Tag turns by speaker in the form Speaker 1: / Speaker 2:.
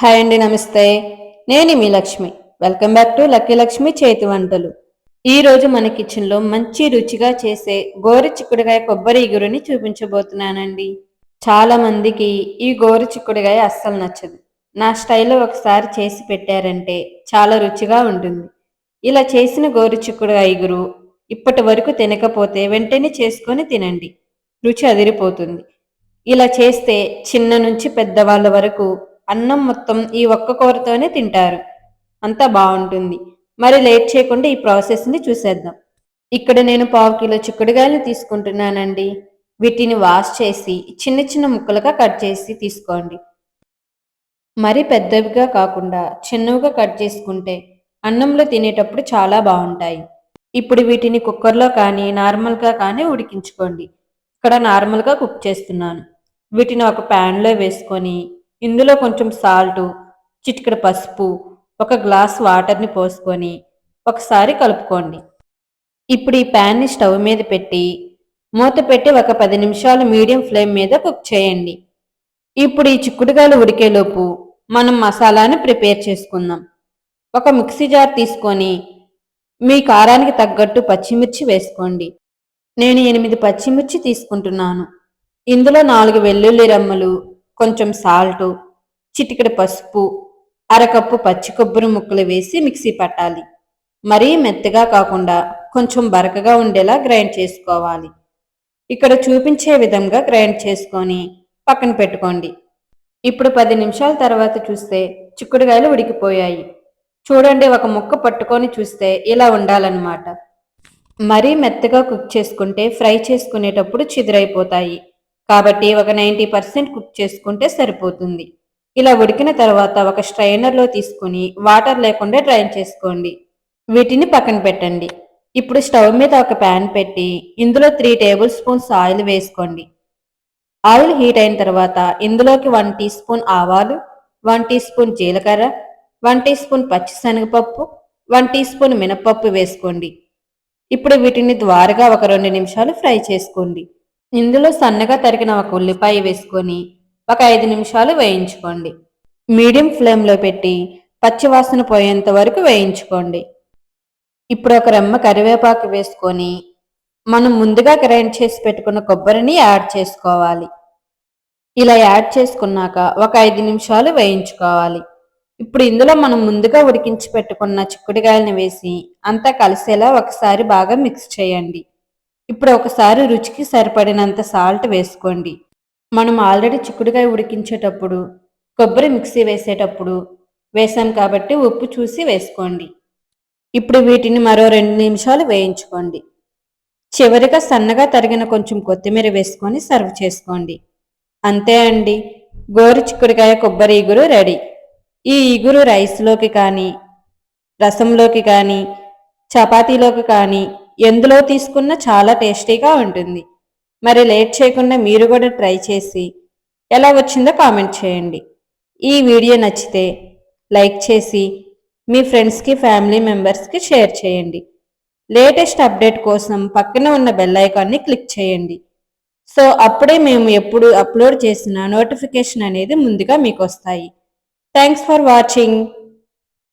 Speaker 1: Hi అండి నమస్తే. నేను మీ Lakshmi. Welcome back to lucky Lakshmi చేతి వంటలు. ఈరోజు మన కిచెన్లో మంచి రుచిగా చేసే గోరు చిక్కుడుగాయ కొబ్బరి ఇగురుని చూపించబోతున్నానండి. చాలా మందికి ఈ గోరు చిక్కుడుగాయ అస్సలు నచ్చదు. నా స్టైల్లో ఒకసారి చేసి పెట్టారంటే చాలా రుచిగా ఉంటుంది. ఇలా చేసిన గోరు చిక్కుడుగాయ ఇగురు ఇప్పటి వరకు తినకపోతే వెంటనే చేసుకొని తినండి. రుచి అదిరిపోతుంది. ఇలా చేస్తే చిన్న నుంచి పెద్దవాళ్ళ వరకు అన్నం మొత్తం ఈ ఒక్క కూరతోనే తింటారు. అంతా బాగుంటుంది. మరి లేట్ చేయకుండా ఈ ప్రాసెస్ని చూసేద్దాం. ఇక్కడ నేను పావు కిలో చిక్కుడుగాయలు తీసుకుంటున్నానండి. వీటిని వాష్ చేసి చిన్న చిన్న ముక్కలుగా కట్ చేసి తీసుకోండి. మరి పెద్దవిగా కాకుండా చిన్నవిగా కట్ చేసుకుంటే అన్నంలో తినేటప్పుడు చాలా బాగుంటాయి. ఇప్పుడు వీటిని కుక్కర్లో కానీ నార్మల్గా కానీ ఉడికించుకోండి. ఇక్కడ నార్మల్గా కుక్ చేస్తున్నాను. వీటిని ఒక ప్యాన్లో వేసుకొని ఇందులో కొంచెం సాల్టు చిటికెడు పసుపు ఒక గ్లాస్ వాటర్ని పోసుకొని ఒకసారి కలుపుకోండి. ఇప్పుడు ఈ ప్యాన్ని స్టవ్ మీద పెట్టి మూత పెట్టి ఒక పది నిమిషాలు మీడియం ఫ్లేమ్ మీద కుక్ చేయండి. ఇప్పుడు ఈ చిక్కుడుకాయలు ఉడికేలోపు మనం మసాలాను ప్రిపేర్ చేసుకుందాం. ఒక మిక్సీ జార్ తీసుకొని మీ కారానికి తగ్గట్టు పచ్చిమిర్చి వేసుకోండి. నేను ఎనిమిది పచ్చిమిర్చి తీసుకుంటున్నాను. ఇందులో నాలుగు వెల్లుల్లి రమ్మలు కొంచెం సాల్టు చిటికెడు పసుపు అరకప్పు పచ్చి కొబ్బరి ముక్కలు వేసి మిక్సీ పట్టాలి. మరీ మెత్తగా కాకుండా కొంచెం బరకగా ఉండేలా గ్రైండ్ చేసుకోవాలి. ఇక్కడ చూపించే విధంగా గ్రైండ్ చేసుకొని పక్కన పెట్టుకోండి. ఇప్పుడు పది నిమిషాల తర్వాత చూస్తే చిక్కుడుకాయలు ఉడికిపోయాయి. చూడండి ఒక ముక్క పట్టుకొని చూస్తే ఇలా ఉండాలన్నమాట. మరీ మెత్తగా కుక్ చేసుకుంటే ఫ్రై చేసుకునేటప్పుడు చిదురైపోతాయి. కాబట్టి ఒక నైంటీ పర్సెంట్ కుక్ చేసుకుంటే సరిపోతుంది. ఇలా ఉడికిన తర్వాత ఒక స్ట్రైనర్లో తీసుకుని వాటర్ లేకుండా డ్రైన్ చేసుకోండి. వీటిని పక్కన పెట్టండి. ఇప్పుడు స్టవ్ మీద ఒక ప్యాన్ పెట్టి ఇందులో త్రీ టేబుల్ స్పూన్స్ ఆయిల్ వేసుకోండి. ఆయిల్ హీట్ అయిన తర్వాత ఇందులోకి వన్ టీ స్పూన్ ఆవాలు వన్ టీ స్పూన్ జీలకర్ర వన్ టీ స్పూన్ పచ్చిశనగపప్పు వన్ టీ స్పూన్ మినపప్పు వేసుకోండి. ఇప్పుడు వీటిని ద్వారగా ఒక రెండు నిమిషాలు ఫ్రై చేసుకోండి. ఇందులో సన్నగా తరిగిన ఒక ఉల్లిపాయ వేసుకొని ఒక ఐదు నిమిషాలు వేయించుకోండి. మీడియం ఫ్లేమ్లో పెట్టి పచ్చివాసన పోయేంత వరకు వేయించుకోండి. ఇప్పుడు ఒక రెమ్మ కరివేపాకు వేసుకొని మనం ముందుగా గ్రైండ్ చేసి పెట్టుకున్న కొబ్బరిని యాడ్ చేసుకోవాలి. ఇలా యాడ్ చేసుకున్నాక ఒక ఐదు నిమిషాలు వేయించుకోవాలి. ఇప్పుడు ఇందులో మనం ముందుగా ఉడికించి పెట్టుకున్న చిక్కుడుగాయలను వేసి అంతా కలిసేలా ఒకసారి బాగా మిక్స్ చేయండి. ఇప్పుడు ఒకసారి రుచికి సరిపడినంత సాల్ట్ వేసుకోండి. మనం ఆల్రెడీ చిక్కుడుకాయ ఉడికించేటప్పుడు కొబ్బరి మిక్సీ వేసేటప్పుడు వేసాం కాబట్టి ఉప్పు చూసి వేసుకోండి. ఇప్పుడు వీటిని మరో రెండు నిమిషాలు వేయించుకోండి. చివరిగా సన్నగా తరిగిన కొంచెం కొత్తిమీర వేసుకొని సర్వ్ చేసుకోండి. అంతే అండి. గోరు చిక్కుడుకాయ కొబ్బరి ఇగురు రెడీ. ఈ ఇగురు రైస్లోకి కానీ రసంలోకి కానీ చపాతీలోకి కానీ ఎందులో తీసుకున్నా చాలా టేస్టీగా ఉంటుంది. మరి లేట్ చేయకుండా మీరు కూడా ట్రై చేసి ఎలా వచ్చిందో కామెంట్ చేయండి. ఈ వీడియో నచ్చితే లైక్ చేసి మీ ఫ్రెండ్స్కి ఫ్యామిలీ మెంబర్స్కి షేర్ చేయండి. లేటెస్ట్ అప్డేట్ కోసం పక్కన ఉన్న బెల్ ఐకాన్ని క్లిక్ చేయండి. సో అప్పుడే మేము ఎప్పుడు అప్లోడ్ చేసిన నోటిఫికేషన్ అనేది ముందుగా మీకు వస్తాయి. Thanks for watching.